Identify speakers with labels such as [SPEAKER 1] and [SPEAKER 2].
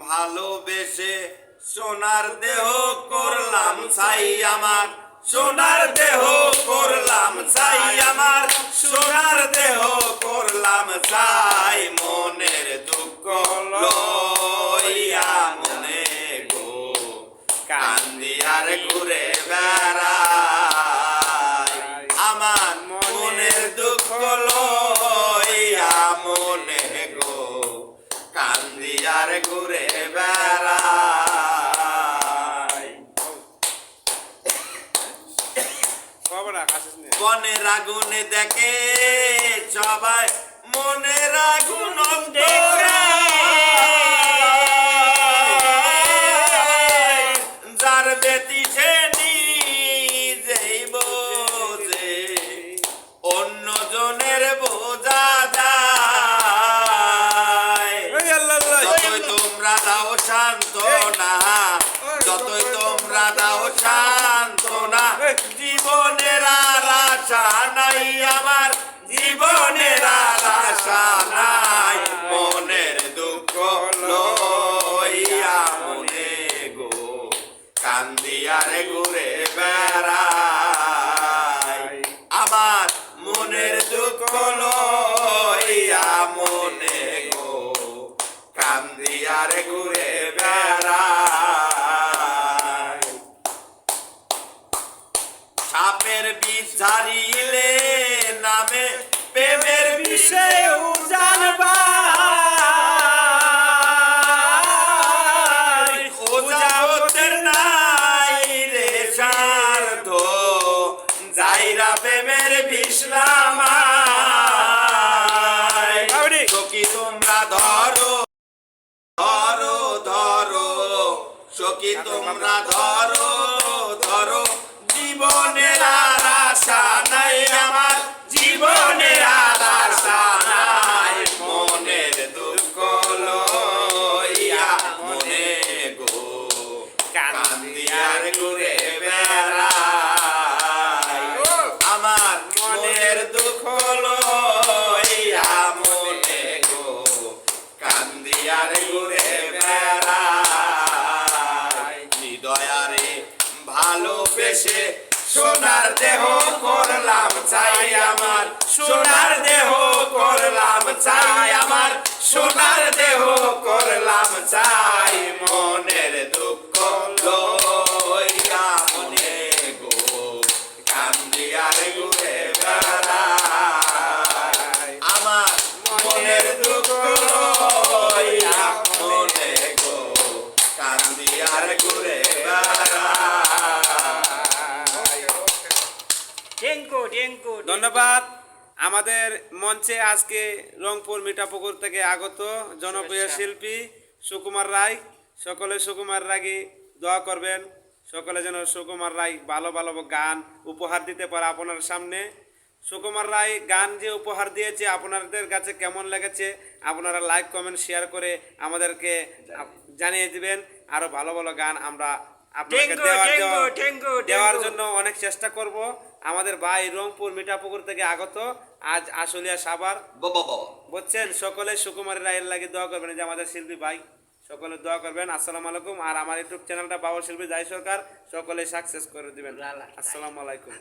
[SPEAKER 1] ভালোবেসে সোনার দেহ করলাম ছাই আমার, সোনার দেহ করলাম ছাই আমার, সোনার দেহ করলাম ছাই কান্দি আর ঘুরে
[SPEAKER 2] বেড়ায় বনে
[SPEAKER 1] বনের আগুনে দেখে সবাই মনের আগুন অন্ধকার। তোমরা দাও শান্ত না যতই তোমরা দাও শান্ত কান্দিয়ারে ঘুরে বেড়াই। সাপের বিষ ঝাড়িলে নামে প্রেমের বিষয়ে জানবা যাইরা প্রেমের বিশ্রামায় তোমরা ধরো সখী তোমরা ধরো ধরো? জীবনের আর আশা নাই আমার। জীবনের আর আশা নাই। মনের দুঃখ লইয়া মনে গো। কান্দিয়ার ঘুরে বেড়াই। আমার মনের দুঃখ লইয়া গো। কান্দিয়ার ঘুরে ভালোবেসে সোনার দেহ করলাম চাই আমার। সোনার দেহ করলাম চাই আমার। সোনার দেহ করলাম চাই মনের দুঃখ লইয়া মনে গো। আমার মনের মনে গো।
[SPEAKER 2] ধন্যবাদ। আমাদের মঞ্চে আজকে রংপুর মিঠাপুকুর থেকে আগত জনপ্রিয় শিল্পী সুকুমার রায়। সকলে সুকুমার রাগে দোয়া করবেন। সকলে যেন সুকুমার রায় ভালো ভালো গান উপহার দিতে পারে আপনার সামনে। সুকুমার রায় গান যে উপহার দিয়েছে আপনাদের কাছে কেমন লেগেছে আপনারা লাইক কমেন্ট শেয়ার করে আমাদেরকে জানিয়ে দিবেন। আরও ভালো ভালো গান আমরা দেওয়ার। জন্য অনেক চেষ্টা করব। আমাদের ভাই রংপুর মিঠাপুকুর থেকে আগত। আজ আশুলিয়া সাবার
[SPEAKER 1] বলছেন বাবা
[SPEAKER 2] বুঝছেন? সকলে সুকুমারের রায়ের লাগে দোয়া করবেন। যে আমাদের শিল্পী ভাই সকলে দোয়া করবেন। আসসালামু আলাইকুম। আর আমার ইউটিউব চ্যানেলটা বাবা শিল্পী যাই সরকার। সকলে সাকসেস করে দিবেন। আসসালামু আলাইকুম।